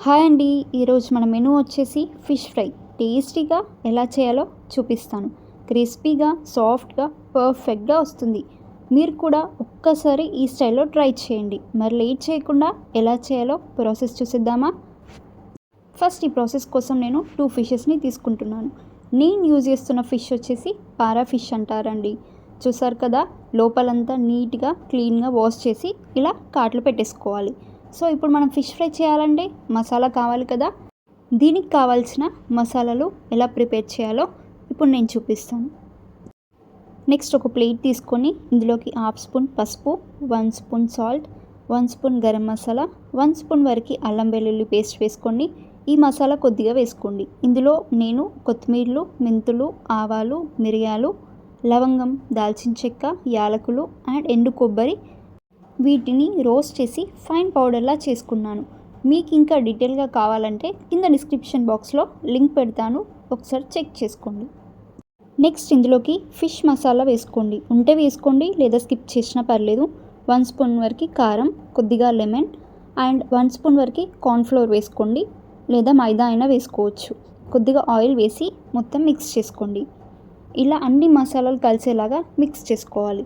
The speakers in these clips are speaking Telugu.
హాయ్ అండి. ఈరోజు మన మెనూ వచ్చేసి ఫిష్ ఫ్రై. టేస్టీగా ఎలా చేయాలో చూపిస్తాను. క్రిస్పీగా సాఫ్ట్గా పర్ఫెక్ట్గా వస్తుంది. మీరు కూడా ఒక్కసారి ఈ స్టైల్లో ట్రై చేయండి. మరి లేట్ చేయకుండా ఎలా చేయాలో ప్రాసెస్ చూసిద్దామా? ఫస్ట్ ఈ ప్రాసెస్ కోసం నేను టూ ఫిషెస్ని తీసుకుంటున్నాను. నేను యూజ్ చేస్తున్న ఫిష్ వచ్చేసి పారా ఫిష్ అంటారండి. చూసారు కదా? లోపలంతా నీట్గా క్లీన్గా వాష్ చేసి ఇలా కాట్లు పెట్టేసుకోవాలి. సో ఇప్పుడు మనం ఫిష్ ఫ్రై చేయాలంటే మసాలా కావాలి కదా. దీనికి కావాల్సిన మసాలాలు ఎలా ప్రిపేర్ చేయాలో ఇప్పుడు నేను చూపిస్తాను. నెక్స్ట్ ఒక ప్లేట్ తీసుకొని ఇందులోకి హాఫ్ స్పూన్ పసుపు one spoon salt one spoon garam masala one spoon వరకు అల్లం వెల్లుల్లి పేస్ట్ వేసుకోండి ఈ మసాలా కొద్దిగా వేసుకోండి. ఇందులో నేను కొత్తిమీరలు మెంతులు ఆవాలు మిరియాలు లవంగం దాల్చిన చెక్క యాలకులు అండ్ ఎండు కొబ్బరి వీటిని రోస్ట్ చేసి ఫైన్ పౌడర్లా చేసుకున్నాను. మీకు ఇంకా డీటెయిల్గా కావాలంటే కింద డిస్క్రిప్షన్ బాక్స్లో లింక్ పెడతాను. ఒకసారి చెక్ చేసుకోండి. నెక్స్ట్ ఇందులోకి ఫిష్ మసాలా వేసుకోండి. ఉంటే వేసుకోండి లేదా స్కిప్ చేసినా పర్లేదు. వన్ స్పూన్ వరకు కారం కొద్దిగా లెమన్ అండ్ వన్ స్పూన్ వరకు కార్న్ఫ్లోర్ వేసుకోండి. లేదా మైదా అయినా వేసుకోవచ్చు. కొద్దిగా ఆయిల్ వేసి మొత్తం మిక్స్ చేసుకోండి. ఇలా అన్ని మసాలాలు కలిసేలాగా మిక్స్ చేసుకోవాలి.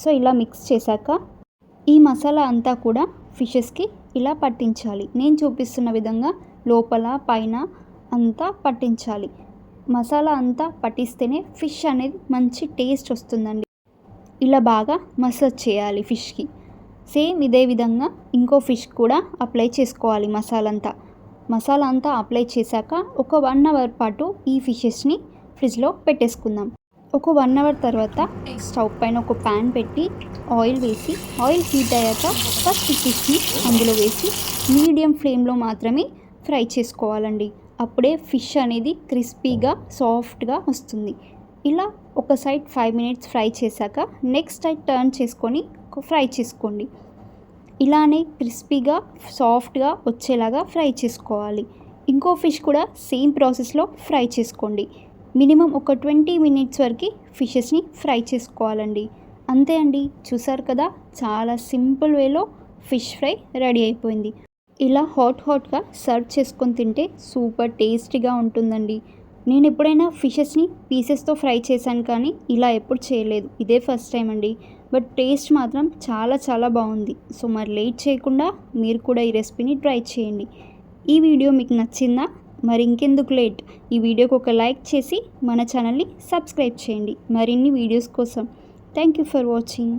సో ఇలా మిక్స్ చేశాక ఈ మసాలా అంతా కూడా ఫిషెస్కి ఇలా పట్టించాలి. నేను చూపిస్తున్న విధంగా లోపల పైన అంతా పట్టించాలి. మసాలా అంతా పట్టిస్తేనే ఫిష్ అనేది మంచి టేస్ట్ వస్తుందండి. ఇలా బాగా మసాజ్ చేయాలి ఫిష్కి. సేమ్ ఇదే విధంగా ఇంకో ఫిష్ కూడా అప్లై చేసుకోవాలి మసాలా అంతా మసాలా అంతా అప్లై చేశాక ఒక వన్ అవర్ పాటు ఈ ఫిషెస్ని ఫ్రిడ్జ్లో పెట్టేసుకుందాం. ఒక వన్ అవర్ తర్వాత స్టవ్ పైన ఒక ప్యాన్ పెట్టి ఆయిల్ వేసి ఆయిల్ హీట్ అయ్యాక ఫస్ట్ ఫిష్ని అందులో వేసి మీడియం ఫ్లేమ్లో మాత్రమే ఫ్రై చేసుకోవాలండి. అప్పుడే ఫిష్ అనేది క్రిస్పీగా సాఫ్ట్గా వస్తుంది. ఇలా ఒక సైడ్ ఫైవ్ మినిట్స్ ఫ్రై చేశాక నెక్స్ట్ సైడ్ టర్న్ చేసుకొని ఫ్రై చేసుకోండి. ఇలానే క్రిస్పీగా సాఫ్ట్గా వచ్చేలాగా ఫ్రై చేసుకోవాలి. ఇంకో ఫిష్ కూడా సేమ్ ప్రాసెస్లో ఫ్రై చేసుకోండి. మినిమం ఒక ట్వంటీ మినిట్స్ వరకు ఫిషెస్ని ఫ్రై చేసుకోవాలండి. అంతే అండి చూసారు కదా చాలా సింపుల్ వేలో ఫిష్ ఫ్రై రెడీ అయిపోయింది. ఇలా హాట్ హాట్గా సర్వ్ చేసుకొని తింటే సూపర్ టేస్టీగా ఉంటుందండి. నేను ఎప్పుడైనా ఫిషెస్ని పీసెస్తో ఫ్రై చేశాను కానీ ఇలా ఎప్పుడు చేయలేదు. ఇదే ఫస్ట్ టైం అండి. బట్ టేస్ట్ మాత్రం చాలా చాలా బాగుంది. సో మరి లేట్ చేయకుండా మీరు కూడా ఈ రెసిపీని ట్రై చేయండి. ఈ వీడియో మీకు నచ్చిందా? మరి ఇంకెందుకు లేట్? ఈ వీడియోకి ఒక లైక్ చేసి మన ఛానల్ని సబ్స్క్రైబ్ చేయండి. మరిన్ని వీడియోస్ కోసం థ్యాంక్ యూ ఫర్ వాచింగ్.